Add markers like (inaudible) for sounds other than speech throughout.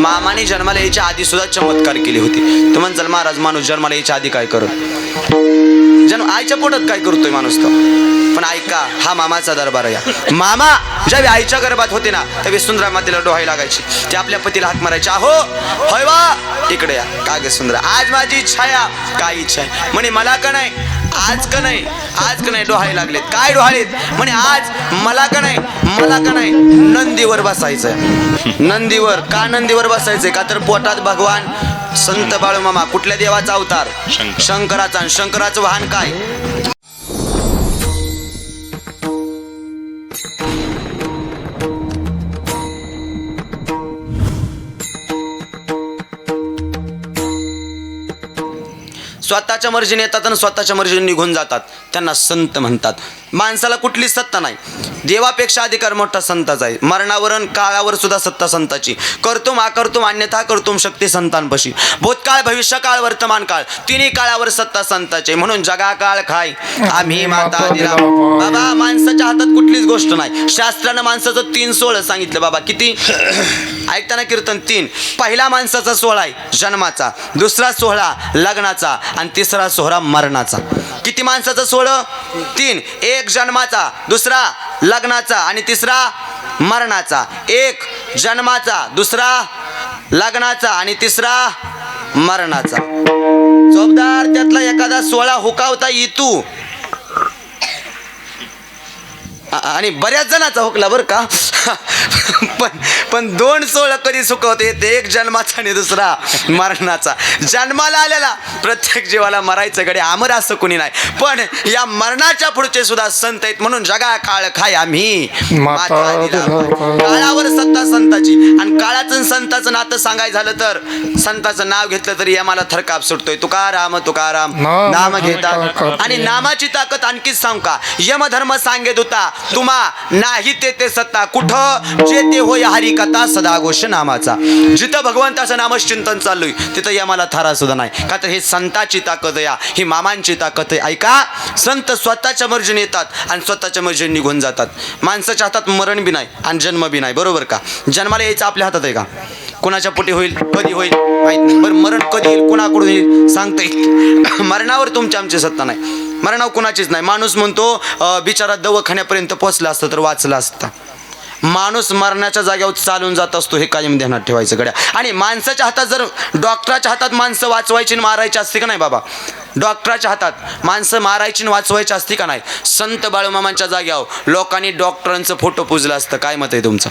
मामाने जन्माला यायच्या आधी सुद्धा चमत्कार केले होते. तर म्हणचाल महाराज माणूस जन्माला यायच्या आधी काय करत जन्म आईच्या पोटात काय करतोय माणूस तो? पण ऐका हा मामाचा दरबार आहे मामा ज्यावेळी आईच्या गर्भात होते ना त्यावेळी सुंदरा मातेला डोहाई लागायची. ते आपल्या पतीला हात मारायचे अहो होय वा इकडे या. काय ग सुंदरा? आज माझी इच्छा या. काय इच्छा आहे? म्हणे मला का नाही? आज का नाही? आज का नाही डोहाळे लागलेत? काय डोहाळेत म्हणे आज मला का नाही? मला का नाही? नंदीवर बसायचंय. नंदीवर का नंदीवर बसायचंय? का तर पोटात भगवान संत बाळूमामा कुठल्या देवाचा अवतार? शंकर. शंकराचा. शंकराचं वाहन काय? स्वतःच्या मर्जीने येतात आणि स्वतःच्या मर्जीने निघून जातात. त्यांना संत म्हणतात. माणसाला कुठली सत्ता नाही. देवापेक्षा अधिकार मोठा संताचा आहे. मरणावर आणि काळावर सुद्धा सत्ता संताची. करतुम आकर्तुम अन्यथा करतुम शक्ती संतांपशी. भूतकाळ भविष्यकाळ वर्तमान काळ तिन्ही काळावर सत्ता संताची. म्हणून जगा काळ खाय. आम्ही माता दिला बाबा माणसाच्या हातात कुठलीच गोष्ट नाही. शास्त्रानं माणसाचं तीन सोहळं सांगितलं. बाबा किती? (coughs) ऐकताना कीर्तन तीन. पहिला माणसाचा सोहळा आहे जन्माचा. दुसरा सोहळा लग्नाचा. आणि तिसरा सोहळा मरणाचा. किती माणसाचा सोहळं? तीन. एक जन्माचा दुसरा लग्नाचा आणि तिसरा मरणाचा. एक जन्माचा दुसरा लग्नाचा आणि तिसरा मरणाचा. चौबदार त्यातला एखादा सोळा हुकावता येतू. आणि बऱ्याच जणाचा हुकला बरं का? पण पण दोन सोहळं कधी सुकवते येते एक जन्माचा आणि दुसरा मरणाचा. जन्माला आलेला प्रत्येक जीवाला मरायचं कडे आमर असं कोणी नाही. पण या मरणाच्या पुढचे सुद्धा संत आहेत म्हणून जगा काळ खाय आम्ही. काळावर सत्ता संताची. आणि काळाचं संताचं नातं सांगायचं झालं तर संताचं नाव घेतलं तरी आम्हाला थरकाप सुटतोय. तुकाराम तुकाराम नाम घेता. आणि नामाची ताकद आणखीच सांग का? यमधर्म सांगेत होता तुम्हा नाही ते ते सत्ता. कुठं? जे ते होय हरी कथा सदा नामाचा. जिथं भगवंताचं नामच चिंतन चाललोय तिथं यमाला थारा सुद्धा नाही. का तर हे संताची ताकद या ही मामांची ताकद आहे. ऐका संत स्वतःच्या मर्जीने येतात आणि स्वतःच्या मर्जीने निघून जातात. माणसाच्या हातात मरण बी नाही आणि जन्म बी नाही बरोबर का? जन्माला यायचं आपल्या हातात आहे का? कोणाच्या पोटी होईल कधी होईल माहीत नाही. बरं मरण कधी येईल कोणाकडून येईल सांगता. येईल (coughs) मरणावर तुमची आमची सत्ता नाही. मरणावर कुणाचीच नाही. माणूस म्हणतो बिचारा दवाखान्यापर्यंत पोचला असतं तर वाचला असता. माणूस मरण्याच्या जागेवर चालून जात असतो हे कायम ध्यानात ठेवायचं गड्या. आणि माणसाच्या हातात जर डॉक्टराच्या हातात माणसं वाचवायची आणि मारायची असते का नाही बाबा? डॉक्टराच्या हातात माणसं मारायची आणि वाचवायची असते का नाही? संत बाळूमामांच्या जाग्यावर लोकांनी डॉक्टरांचं फोटो पुजलं असतं. काय मत आहे तुमचं?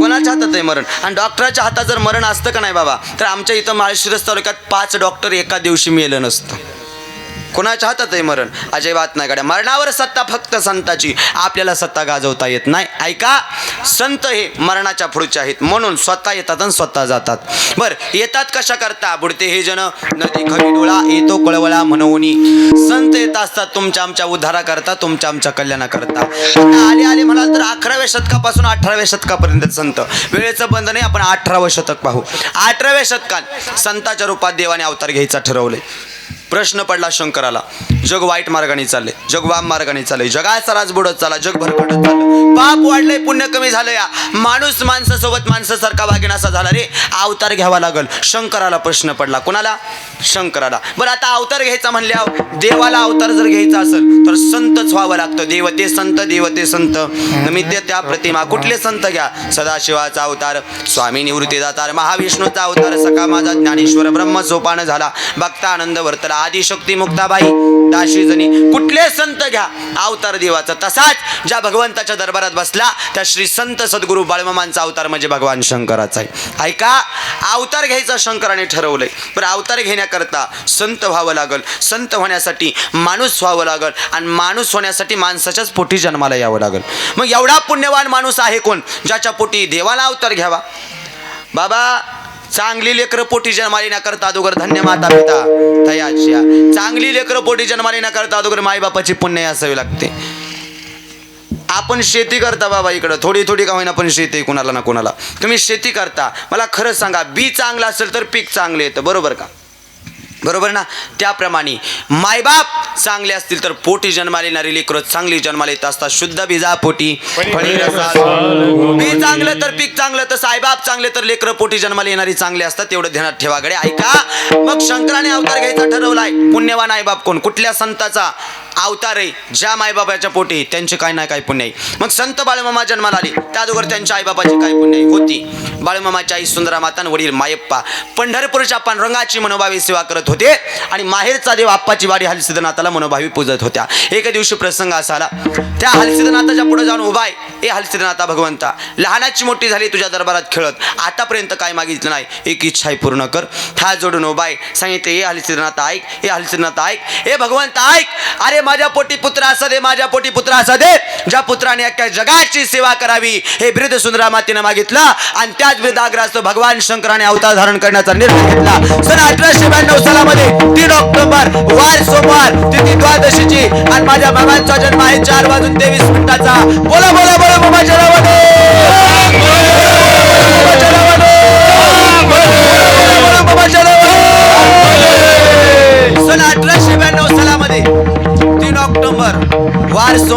कोणाच्या हातात आहे मरण? आणि डॉक्टराच्या हातात जर मरण असतं का नाही बाबा? तर आमच्या इथं माळशिरस तालुक्यात पाच डॉक्टर एका दिवशी मेलं नसतं. कोणाच्या हातात आहे मरण? अजिबात नाही गाड्या मरणावर सत्ता फक्त संताची. आपल्याला सत्ता गाजवता येत नाही. ऐका संत हे मरणाच्या पुढचे आहेत. म्हणून स्वतः येतात आणि स्वतः जातात. बर येतात कशा करता? बुडते हे जन नदी खरी डोळा येतो कळवळा म्हणून. संत येत असतात तुमच्या आमच्या उद्धारा करता तुमच्या आमच्या कल्याणा करता. आता आले आले म्हणाल तर अकराव्या शतकापासून अठराव्या शतकापर्यंत संत. वेळेचं बंद नाही आपण अठरावं शतक पाहू. अठराव्या शतकात संताच्या रूपात देवाने अवतार घ्यायचा ठरवले प्रश्न पडला शंकराला. जग वाईट मार्गाने चालले जग वाम मार्गाने चालले जगाचा राज बुडत चालला जग भरकटत चाललं. पाप वाढलंय पुण्य कमी झालं या. माणूस माणसासोबत माणसासारखा वागेन असा झाला रे. अवतार घ्यावा लागल. शंकराला प्रश्न पडला. कोणाला? शंकराला. बरं आता अवतार घ्यायचा म्हणल्यावर देवाला अवतार जर घ्यायचा असेल तर संतच व्हावं लागतं. देव ते संत देव ते संत. निमित्त त्या प्रतिमा. कुठले संत घ्या? सदाशिवाचा अवतार स्वामी निवृत्ती दातार महाविष्णूचा अवतार सका माझा ज्ञानेश्वर ब्रह्म सोपान झाला. भक्ता आनंद वर्तला. आदिशक्ती मुक्ताबाई दाशी कुठले संत घ्या? अवतार देवाचा. तसाच ज्या भगवंताच्या दरबारात बसला त्या श्री संत सद्गुरू बाळमामांचा अवतार म्हणजे भगवान शंकराचा आहे. ऐका अवतार घ्यायचा शंकराने ठरवलंय. बरं अवतार होण्याकरता संत व्हावं लागल. संत होण्यासाठी माणूस व्हावं लागल आणि माणूस होण्यासाठी माणसाच्याच पोटी जन्माला यावं लागल. मग एवढा पुण्यवान माणूस आहे कोण? ज्याच्या पोटी देवाला अवतार घ्यावा. बाबा चांगली लेकरं पोटी जन्माला करता अगोदर धन्य माता पिता. तयाच्या चांगली लेकरं पोटी जन्माला करता अगोदर माईबापाची पुण्य असावी लागते. आपण शेती करता बाबा इकडं. थोडी थोडी का होईना पण शेती कुणाला ना कुणाला. तुम्ही शेती करता. मला खरं सांगा बी चांगलं असेल तर पीक चांगलं येतं. बरोबर का? बरोबर ना? त्याप्रमाणे मायबाप चांगले असतील तर पोटी जन्माला येणारी लेकरं चांगली जन्माला येत असतात. शुद्ध बीजा पोटी. फळी. बी चांगलं तर पीक चांगलं तर साईबाप चांगले तर लेकरं पोटी जन्माला येणारी चांगले असतात. तेवढं ध्यानात ठेवा गडे ऐका. मग शंकराने अवतार घ्यायचा ठरवलाय. पुण्यवान आईबाप कोण? कुठल्या संताचा? अवतार आहे ज्या मायबाबाच्या पोटी त्यांचे काय नाही काय पुण्य आहे. मग संत बाळमामा जन्माला आले. त्या अगोदर त्यांच्या आईबाबाची काय पुण्य होती. बाळमामाची आई सुंदरा मातान वडील मायप्पा. पंढरपूरच्या पांडुरंगाची मनोभावी सेवा करत होते आणि माहेरचा देव आप्पाची वाडी हलसिद्धनाथाला मनोभावी पूजत होत्या. एके दिवशी प्रसंग असा आला. त्या हलसिद्धनाथाच्या पुढे जाऊन उभा आहे. ए हलसिद्धनाथा भगवंता लहानाची मोठी झाली तुझ्या दरबारात खेळत. आतापर्यंत काय मागितलं नाही. एक इच्छा आहे पूर्ण कर. हात जोडून उभा आहे. सांगितले ए हलसिद्धनाथ ऐक. ए हलसिद्धनाथ ऐक. ए भगवंत ऐक. अरे माझ्या पोटी पुत्र असा दे माझ्या पोटी पुत्र असा दे ज्या पुत्राने अख्ख्या जगाची सेवा करावी हे बिरुद सुंदरामातीने मागितलं आणि त्याच बिरुदाग्रास्त भगवान शंकराने अवतार धारण करण्याचा निर्णय घेतला. सन अठराशे ब्याण्णव सालामध्ये तीन ऑक्टोबर वार सोमवार तिथी द्वादशीची आणि माझ्या बाबांचा जन्म आहे चार वाजून तेवीस मिनिटाचा. बोला बोला बोला बाबाच्या नावाने.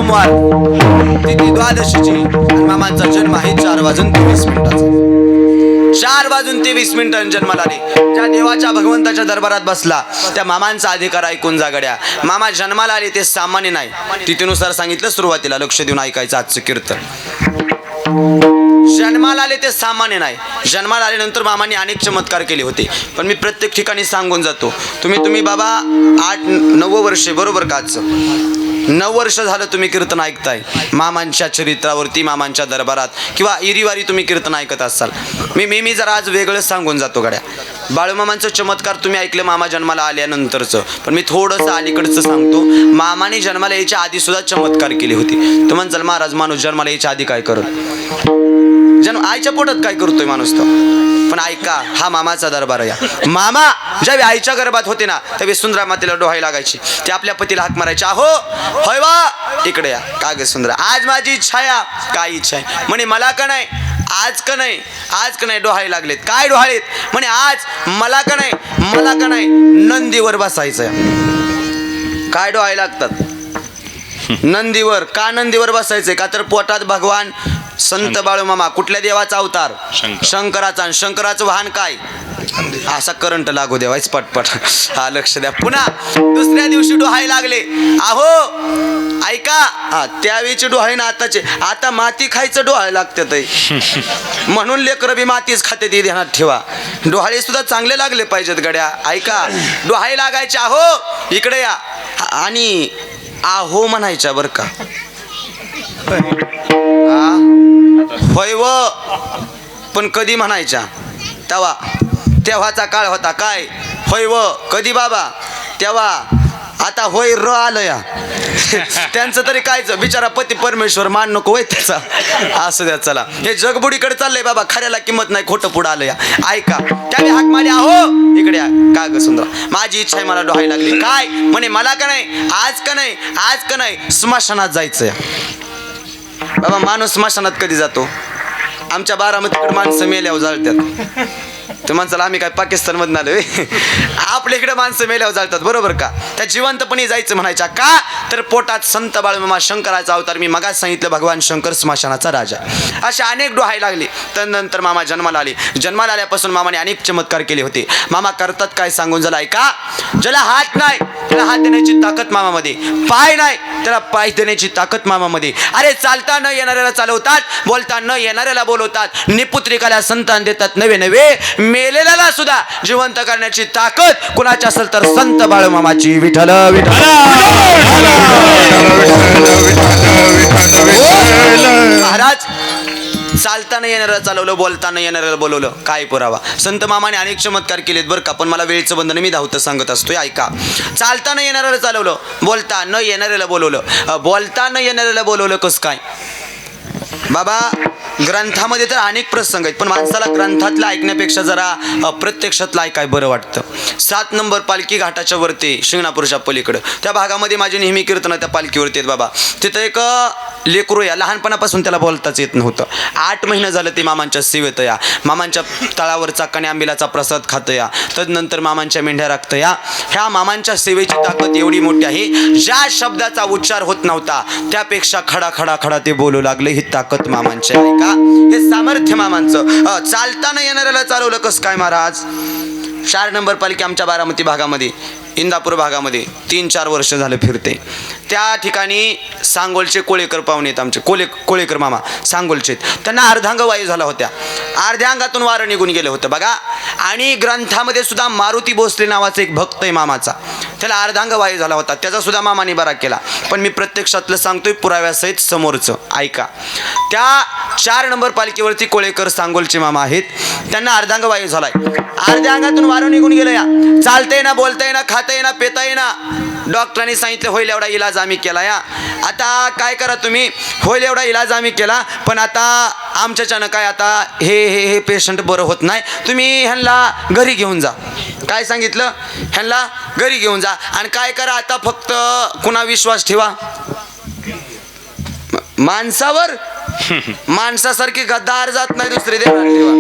सोमवार तिथी द्वादशीची मामांचा जन्म आहे चार वाजून तेवीस मिनिटाचा. चार वाजून तेवीस मिनिटांनी जन्माला आले. ज्या देवाच्या भगवंताच्या दरबारात बसला. त्या मामांचा अधिकार ऐकून जागड्या मामा जन्माला आले ते सामान्य नाही. तिथीनुसार सांगितलं सुरुवातीला लक्ष देऊन ऐकायचं आजचं कीर्तन. जन्माला आले ते सामान्य नाही. जन्माला आल्यानंतर मामाने अनेक चमत्कार केले होते. पण मी प्रत्येक ठिकाणी सांगून जातो. तुम्ही तुम्ही बाबा आठ नव्वद वर्षे बरोबर का नऊ वर्ष झालं तुम्ही कीर्तन ऐकताय. मामांच्या चरित्रावरती मामांच्या दरबारात किंवा इरीवारी तुम्ही कीर्तन ऐकत असाल. मी मी मी जरा आज वेगळंच सांगून जातो गड्या. बाळूमामांचं चमत्कार तुम्ही ऐकलं मामा जन्माला आल्यानंतरचं. पण मी थोडंसं अलीकडचं सांगतो. मामाने जन्माला यायच्या आधी सुद्धा चमत्कार केले होते. तो म्हणचाल महाराज माणूस जन्माला यायच्या आधी काय करत जन्म आईच्या पोटात काय करतोय माणूस तो? पण ऐका हा मामाचा दरबार या. मामा ज्यावेळी आईच्या गर्भात होते ना त्यावेळी सुंदरा मातेला डोहाई लागायची. ते आपल्या पतीला हाक मारायचे अहो होय वा इकडे या. का ग सुंदरा आज माझी इच्छा या काय इच्छा आहे? म्हणे मला का नाही आज का नाही आज का नाही डोहाळे लागलेत. काय डोहाळेत म्हणे आज मला का नाही मला का नाही नंदीवर बसायचं काय डोहाळे लागतात? नंदीवर का नंदीवर बसायचंय? का तर पोटात भगवान संत बाळूमामा कुठल्या देवाचा अवतार? शंकर. शंकराचा. आणि शंकराचं वाहन काय? असा करंट लागू देवायच पटपट. हा लक्ष द्या. पुन्हा दुसऱ्या दिवशी डोहाळे लागले. आहो ऐका. हा त्यावेळीचे डोहाळे ना आताचे. आता माती खायचं डोहाळे लागतात (laughs) म्हणून लेकरं बी मातीच खाते ती ध्यानात ठेवा. डोहाळे सुद्धा चांगले लागले पाहिजेत गड्या. ऐका. डोहाळे लागायचे आहो इकडे या. आणि आहो म्हणायच्या बरं का. आ? होय व. पण कधी म्हणायच्या? तेव्हा. तेव्हाचा काळ होता काय? होय व. कधी बाबा? तेव्हा. आता होय र आलं या. (laughs) त्यांचं तरी कायच? बिचारा पती परमेश्वर मान नको होय त्याचा. असं द्या चला. हे जगबुडीकडे चाललंय बाबा. खऱ्याला किंमत नाही. खोटं पुढं आलं या. ऐका. त्याने हाक मारी आहो! इकडे काय का ग सुंदर? माझी इच्छा आहे मला डोहायला लागली. काय? म्हणे मला का नाही? आज का नाही? आज का नाही? स्मशानात जायचं बाबा माणूस स्मशानात कधी जातो? आमच्या बारामतीकडे माणसं मेल्यावर जाळतात ते माणसाला आम्ही काय पाकिस्तान मधून आलोय? आपल्या इकडे माणसं मेल्यावर जाळतात बरोबर का? त्या जिवंतपणी जायचं म्हणायच्या का? तर पोटात संत बाळमामा शंकराचा अवतार मी मगाच सांगितलं भगवान शंकर स्मशानाचा राजा. असे अनेक डोहाय लागले. त्यानंतर मामा जन्माला आले. जन्माला आल्यापासून मामाने अनेक चमत्कार केले होते. मामा करतात काय सांगून झाला ऐका. ज्याला हात नाही. त्याला हात देण्याची ताकद मामामध्ये. पाय नाही. त्याला पाय देण्याची ताकद मामामध्ये. अरे चालता न येणाऱ्याला चालवतात बोलता न येणाऱ्याला बोलवतात. निपुत्रिकाला संतान देतात नवे नवे मेलेल्याला सुद्धा जिवंत करण्याची ताकद कुणाची असेल तर संत बाळूमामाची. विठल विठल महाराज चालताना येणाऱ्याला चालवलं बोलताना येणाऱ्याला बोलवलं काय पुरावा? संत मामाने अनेक चमत्कार केलेत बरं का पण मला वेळेचं बंधन मी धावतं सांगत असतोय ऐका. चालताना येणाऱ्याला चालवलं बोलता न येणाऱ्याला बोलवलं. बोलताना बोलता न येणाऱ्याला बोलवलं कसं काय? बाबा ग्रंथामध्ये तर अनेक प्रसंग आहेत पण माणसाला ग्रंथातलं ऐकण्यापेक्षा जरा प्रत्यक्षातलं ऐकाय बरं वाटतं. सात नंबर पालखी घाटाच्या वरती शिंगणापूरच्या पलीकडं. त्या भागामध्ये माझी नेहमी कीर्तनं त्या पालखीवरती आहेत बाबा. तिथं एक लेकरू या लहानपणापासून त्याला बोलताच येत नव्हतं. आठ महिने झालं ते मामांच्या सेवेत या मामांच्या तळावरचा कण्या आंबिलाचा प्रसाद खातं या तदनंतर मामांच्या मेंढ्या राखतं या ह्या मामांच्या सेवेची ताकद एवढी मोठी आहे ज्या शब्दाचा उच्चार होत नव्हता त्यापेक्षा खडा खडा खडा ते बोलू लागले ही ताकद मामांची आहे का? हे सामर्थ्य मामांचं. चालताना येणाऱ्याला चालवलं कसं काय महाराज? चार नंबर पालिका आमच्या बारामती भागामध्ये इंदापूर भागामध्ये तीन चार वर्ष झालं फिरते. त्या ठिकाणी सांगोलचे कोळेकर पाहुणे आहेत आमचे. कोळे कोळेकर मामा सांगोलचे त्यांना अर्धांग वायू झाला होत्या. अर्ध्या अंगातून वारं निघून गेलं होतं बघा. आणि ग्रंथामध्ये सुद्धा मारुती भोसले नावाचा एक भक्त आहे मामाचा. त्याला अर्धांग वायू झाला होता. त्याचा सुद्धा मामाने बरा केला. पण मी प्रत्यक्षातलं सांगतोय पुराव्यासहित समोरचं. ऐका. त्या चार नंबर पालिकेवरती कोळेकर सांगोलचे मामा आहेत. त्यांना अर्धांग वायू झालाय. अर्ध्या अंगातून वारं निघून गेलं या. चालतंय ना बोलताय ना खाताय ना पेता येईना डॉक्टरांनी सांगितलं होईल एवढा इलाज आम्ही केला या. आता काय करा तुम्ही? होईल एवढा इलाज आम्ही केला पण आता आमच्याच्यानं काय आता हे हे हे पेशंट बरं होत नाही. तुम्ही ह्यांना घरी घेऊन जा. काय सांगितलं? ह्यांना घरी घेऊन जा. आणि काय करा आता फक्त कुणा विश्वास ठेवा? माणसावर? (laughs) माणसासारखी गद्दार जात नाही दुसरी देणार ठेवा.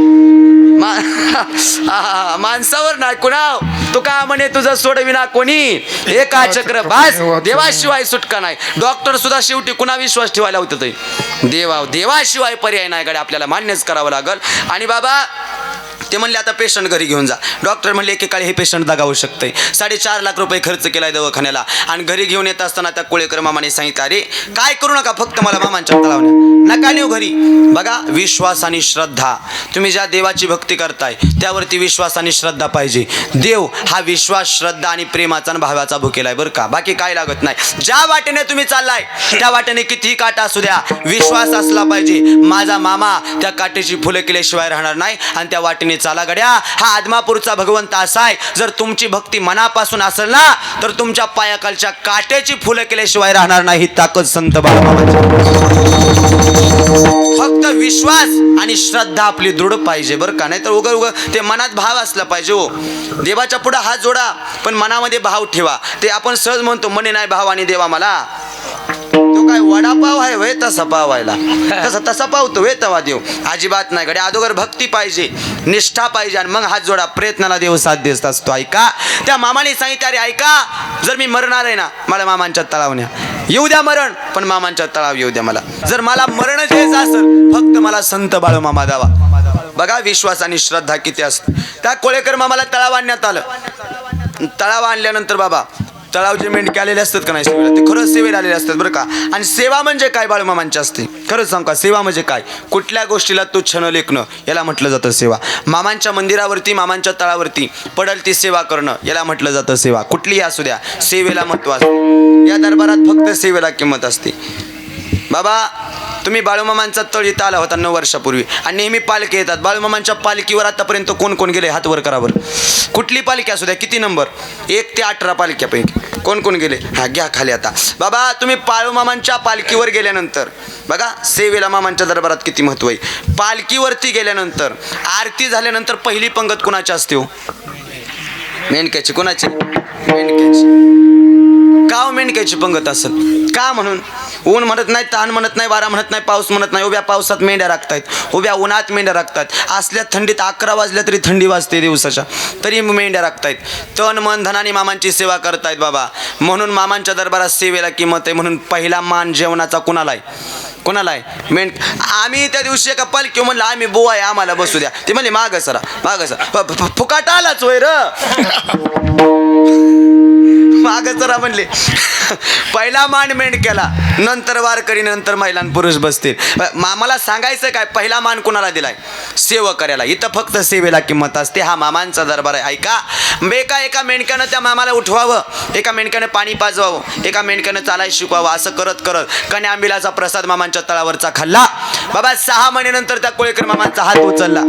मा- (laughs) आ, माणसावर नाही. कुणाव तू का म्हणे तुझं सोडविना कोणी. एका चक्र बास. देवाशिवाय सुटका नाही. डॉक्टर सुद्धा शेवटी कुणा विश्वास ठेवायला होतं ते? देवा देवाशिवाय पर्याय नाही गड्या. आपल्याला मान्यच करावं लागल. आणि बाबा ते म्हणले आता पेशंट घरी घेऊन जा. डॉक्टर म्हणले एकेकाळी हे पेशंट दगावू शकते साडेचार लाख रुपये खर्च केलाय दवाखान्याला. आणि घरी घेऊन येत असताना त्या कुळेकर मामाने सांगितलं अरे काय करू नका फक्त मला मामांच्या तळावण्या नका नेऊ घरी. बघा विश्वास आणि श्रद्धा. तुम्ही ज्या देवाची भक्ती करताय त्यावरती विश्वास आणि श्रद्धा पाहिजे. देव हा विश्वास श्रद्धा आणि प्रेमाचा आणि भावाचा भुकेलाय बरं का? बाकी काय लागत नाही. ज्या वाटेने तुम्ही चाललाय त्या वाटेने कितीही काटा असू द्या विश्वास असला पाहिजे. माझा मामा त्या काटेची फुलं केल्याशिवाय राहणार नाही आणि त्या वाटेने चाला गड्या. हा आदमापूरचा भगवंत असा आहे. जर तुमची भक्ती मनापासून असेल ना तर तुमच्या पायाकालच्या काट्याची फुलं केल्याशिवाय राहणार नाही. ताकद संत बाळामामाची फक्त विश्वास आणि श्रद्धा आपली दृढ पाहिजे बरं का? नाही तर उग उग ते मनात भाव असला पाहिजे हो. देवाच्या पुढे हात जोडा पण मनामध्ये भाव ठेवा. ते आपण सहज म्हणतो मने नाही भाव आणि देवा मला. तो काय वडापाव आहे वय तसा पावायला? तसा तसा पावतो वे तवा देव. अजिबात नाही गडे अगोदर भक्ती पाहिजे निष्ठा पाहिजे आणि मग हात जोडा. प्रयत्नाला देव साथ देत असतो. ऐका? त्या मामाने सांगितलं अरे ऐका जर मी मरणार आहे ना मला मामांच्या तळावण्या येऊ द्या मरण पण मामांच्या तळाव येऊ द्या मला. जर मला मरण द्यायचं असेल फक्त मला संत बाळू मामा दावा बघा विश्वास आणि श्रद्धा किती असते. त्या कोळेकर मामाला तळाव आणण्यात आलं. तळाव आणल्यानंतर बाबा तळावचे मेंढके आलेले असतात का नाही सेवेला ते खरंच सेवेला आलेले असतात बरं का? आणि सेवा म्हणजे काय बाळूमामांची असते खरंच सांग का सेवा म्हणजे काय? कुठल्या गोष्टीला तो छन लेखणं याला म्हटलं जातं सेवा. मामांच्या मंदिरावरती मामांच्या तळावरती पडल ती सेवा करणं याला म्हटलं जातं सेवा. कुठलीही असू द्या सेवेला महत्त्व असते. या दरबारात फक्त सेवेला किंमत असते. बाबा तुम्ही बाळूमामांचा तळ इथं आला होता नऊ वर्षापूर्वी. आणि नेहमी पालखी येतात. बाळूमामांच्या पालखीवर आतापर्यंत कोण कोण गेले? हात वर करावर कुठली पालखी असू द्या किती नंबर? एक ते अठरा पालख्यापैकी. कोण कोण गेले? हा घ्या खाली आता. बाबा तुम्ही बाळूमामांच्या पालखीवर गेल्यानंतर बघा सेवेला मामांच्या दरबारात किती महत्त्व आहे. पालखीवरती गेल्यानंतर आरती झाल्यानंतर पहिली पंगत कुणाची असते हो? मेंढक्याची कुणाची? मेंढक्याची का मेंढक्याची पंगत असत. का म्हणून? ऊन म्हणत नाही ताण म्हणत नाही वारा म्हणत नाही पाऊस म्हणत नाही. उभ्या पावसात मेंढ्या राखतायत. उभ्या उन्हात मेंढ्या राखतात. असल्या थंडीत अकरा वाजल्या तरी थंडी वाजते दिवसाच्या. तरी मेंढ्या राखतायत. तन मन धनाने मामांची सेवा करतायत बाबा. म्हणून मामांच्या दरबारात सेवेला किंमत आहे. म्हणून पहिला मान जेवणाचा कुणाला आहे कोणाला आहे मेंढ आम्ही त्या दिवशी एका पालखी म्हणलं आम्ही बुवा आहे आम्हाला बसू द्या. ते म्हणले माग सरा माग सरा. फुकाट आलाच वय र. माग जरा म्हणले. पहिला मान मेंढ केला. नंतर वारकरी नंतर महिला पुरुष बसतील. मामाला सांगायचं काय? पहिला मान कुणाला दिलाय? सेवा करायला इथं फक्त सेवेला किंमत असते. हा मामांचा दरबार आहे. ऐका. बेका एका मेंढक्यानं त्या मामाला उठवावं. एका मेंढक्यानं पाणी पाजवावं. एका मेंढक्यानं चालायला शिकवावं. असं करत करत कन्या आंबिलाचा प्रसाद मामा मामांच्या तळावरचा खाल्ला. बाबा सहा महिन्यानंतर त्या कोळेकर मामांचा हात उचलला.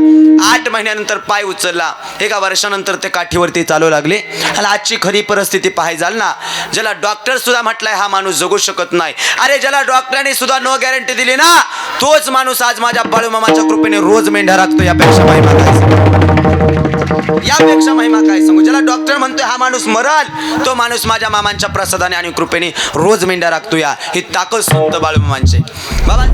आठ महिन्यानंतर पाय उचलला. एका वर्षानंतर ते काठीवरती चालू लागले. आणि आजची खरी परिस्थिती पाहाय जाल ना ज्याला डॉक्टर सुद्धा म्हटलाय हा माणूस जगू शकत नाही. अरे ज्याला डॉक्टरांनी सुद्धा नो गॅरंटी दिली ना तोच माणूस आज माझ्या बाळूमामाच्या कृपेने रोज मेंढ्या राखतो यापेक्षा माहिती यापेक्षा महिमा काय सांगू? ज्याला डॉक्टर म्हणतोय हा माणूस मरल तो माणूस माझ्या मामांच्या प्रसादाने आणि कृपेने रोज मेंढ्या राखतो या ही ताकद संत बाळूमामांचे. बाबा